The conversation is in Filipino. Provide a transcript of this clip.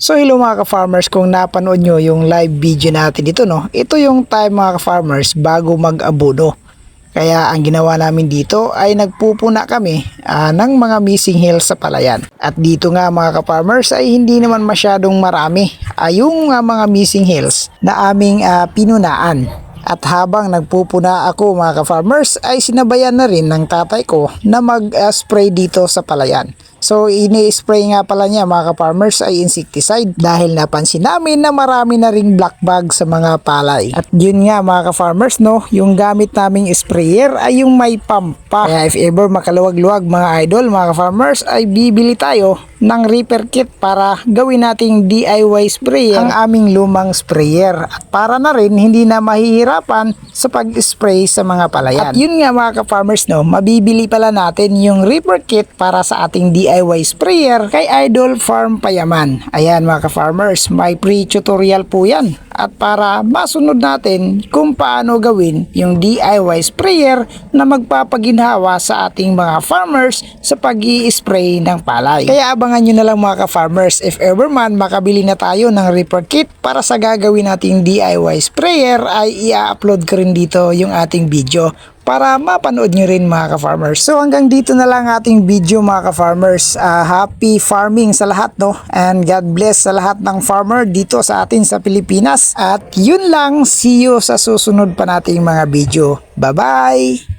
So hello mga ka-farmers, kung napanood nyo yung live video natin dito no, ito yung time mga ka-farmers bago mag-abono. Kaya ang ginawa namin dito ay nagpupuna kami ah, ng mga missing hills sa palayan. At dito nga mga ka-farmers ay hindi naman masyadong marami ah, yung ah, mga missing hills na aming ah, pinunaan. At habang nagpupuna ako mga ka-farmers ay sinabayan na rin ng tatay ko na mag-spray dito sa palayan. So ini-spray nga pala niya mga ka-farmers ay insecticide dahil napansin namin na marami na ring black bug sa mga palay. At yun nga mga ka-farmers no, yung gamit naming sprayer ay yung may pampa. Kaya if ever makaluwag-luwag mga idol mga ka-farmers ay bibili tayo ng repair kit para gawin nating DIY sprayer ang aming lumang sprayer at para na rin hindi na mahihirapan sa pag-spray sa mga palayan. At yun nga mga ka-farmers no, mabibili pala natin yung repair kit para sa ating DIY sprayer kay Idol Farm Payaman. Ayan mga ka-farmers, may free tutorial po yan. At para masunod natin kung paano gawin yung DIY sprayer na magpapaginhawa sa ating mga farmers sa pag spray ng palay. Kaya abangan nyo na lang mga ka-farmers if ever man makabili na tayo ng repair kit para sa gagawin nating DIY sprayer ay i-upload ko rin dito yung ating video para mapanood nyo rin mga ka-farmers. So hanggang dito na lang ating video mga ka-farmers. Ah, happy farming sa lahat no and God bless sa lahat ng farmer dito sa atin sa Pilipinas. At yun lang, see you sa susunod pa nating mga video. Bye-bye!